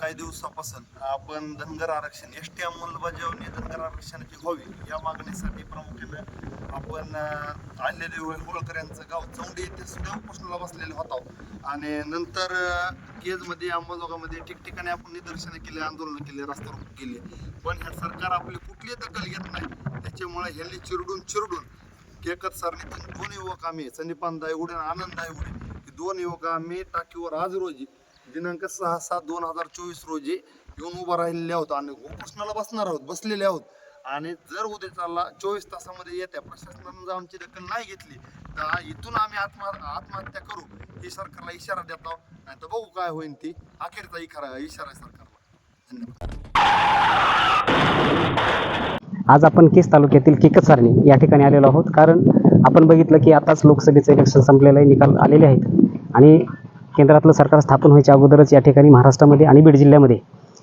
काही दिवसापासून आपण धनगर आरक्षण एस टी अंमलबजावणी धनगर आरक्षणाची व्हावी या मागणीसाठी प्रामुख्याने आपण आलेले होळकर यांचं गाव चौंडी येथे सुद्धा उपोषणाला बसलेले होतो. आणि नंतर केजमध्ये अंबाजोगामध्ये ठिकठिकाणी आपण निदर्शनं केले आंदोलनं केले रस्ता रोको केले. पण हे सरकार आपली कुठली दखल घेत नाही. त्याच्यामुळे ह्यांनी चिरडून चिरडून केकत सरनीतून दोन युवक आम्ही संदीपान दायगुडे आणि आनंद दायगुडे दोन युवक आम्ही टाकीवर आज रोजी दिनांक सहा सात दोन हजार चोवीस रोजी येऊन उभा राहिलेले आहोत आणि उपोषणाला बसणार आहोत बसलेले आहोत. आणि जर उद्या चालला चोवीस तासामध्ये येत्या प्रशासनानं जर आमची दखल नाही घेतली तर इथून आम्ही आत्म आत्महत्या करू हे सरकारला इशारा देत आहोत. नाही तर बघू काय होईल ती. अखेरचा इशारा इशारा आहे सरकारला. धन्यवाद. आज आपण केस तालुक्यातील केकतसारणी या ठिकाणी आलेलो आहोत. कारण आपण बघितलं की आताच लोकसभेचं इलेक्शन संपलेलं आहे निकाल आलेले आहेत. आणि केंद्रातलं सरकार स्थापन व्हायच्या अगोदरच या ठिकाणी महाराष्ट्रामध्ये आणि बीड जिल्ह्यामध्ये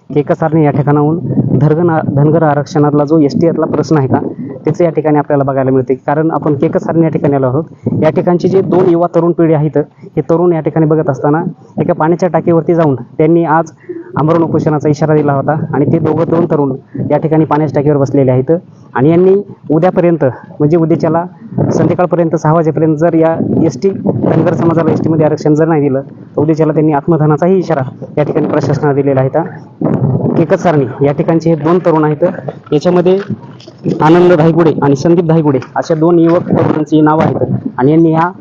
केकतसारणी या ठिकाणाहून धनगर धनगर आरक्षणातला जो एस टी आरला प्रश्न आहे का त्याचं या ठिकाणी आपल्याला बघायला मिळते. कारण आपण केकतसारणी या ठिकाणी आलो आहोत. या ठिकाणची जे दोन युवा तरुण पिढी आहेत हे तरुण या ठिकाणी बघत असताना एका पाण्याच्या टाकीवरती जाऊन त्यांनी आज आमरण उपोषणाचा इशारा दिला होता आणि ते दोघं दोन तरुण या ठिकाणी पाण्याच्या टाकीवर बसलेले आहेत. आणि यांनी उद्यापर्यंत म्हणजे उद्याच्याला संध्याकाळपर्यंत सहा वाजेपर्यंत जर या एस टी धनगर समाजाला एस टीमध्ये आरक्षण जर नाही दिलं उद्याच्याला त्यांनी आत्मधनाचाही इशारा या ठिकाणी प्रशासनाला दिलेला आहे. एकच सारणी या ठिकाणचे हे दोन तरुण आहेत. याच्यामध्ये आनंद धायगुडे आणि संदीप धायगुडे अशा दोन युवक तरुणांची नावं आहेत. आणि यांनी ह्या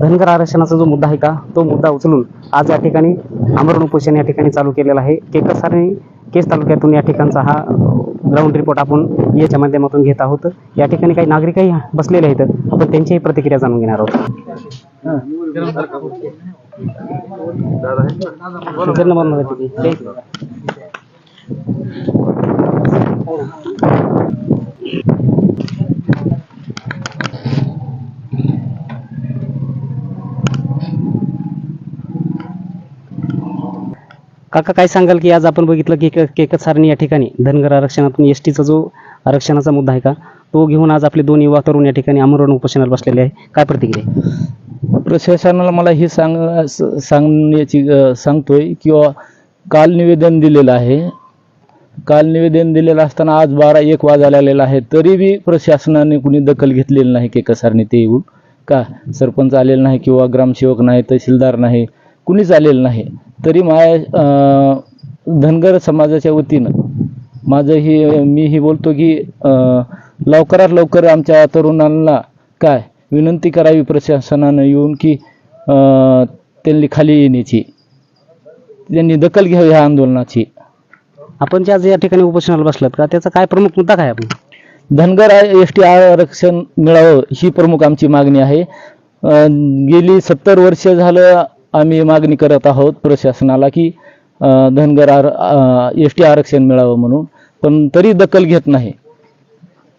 धनगर आरक्षणाचा जो मुद्दा आहे का तो मुद्दा उचलून आज या ठिकाणी आमरण उपोषण या ठिकाणी चालू केलेला आहे. केकस सारणी केस तालुक्यातून या ठिकाणचा हा ग्राउंड रिपोर्ट आपण याच्या माध्यमातून घेत आहोत. या ठिकाणी काही नागरिकही बसलेले आहेत. आपण त्यांचीही प्रतिक्रिया जाणून घेणार आहोत. काका काय सांगाल की आज आपण बघितलं की केक केकत सारणी या ठिकाणी. धनगर आरक्षणातून एस टीचा जो आरक्षणाचा मुद्दा आहे का तो घेऊन आज आपले दोन युवा तरुण या ठिकाणी आमरण उपोषणाला बसलेले आहे. काय प्रतिक्रिया प्रशासनाला मला हे सांग स- सांगण्याची अ, सांगतोय किंवा काल निवेदन दिलेलं आहे. काल निवेदन दिलेलं असताना आज बारा एक वाजायला आलेला आहे. तरी बी प्रशासनाने कुणी दखल घेतलेली नाही की कसारने ते येऊन. का? सरपंच आलेला नाही किंवा ग्रामसेवक नाही तहसीलदार नाही कुणीच आलेलं नाही. तरी माझ्या धनगर समाजाच्या वतीनं माझं ही मी ही बोलतो की लवकरात लवकर आमच्या तरुणांना काय विनंती करावी प्रशासनानं येऊन की त्यांनी खाली येण्याची त्यांनी दखल घ्यावी ह्या आंदोलनाची. आपण जे आज या ठिकाणी उपोषणाला बसलात का? त्याचा काय प्रमुख मुद्दा काय आपण? धनगर एस टी आरक्षण मिळावं ही प्रमुख आमची मागणी आहे. गेली सत्तर वर्ष झालं आम्ही मागणी करत आहोत प्रशासनाला की धनगर आर एस टी आरक्षण मिळावं म्हणून पण तरी दखल घेत नाही.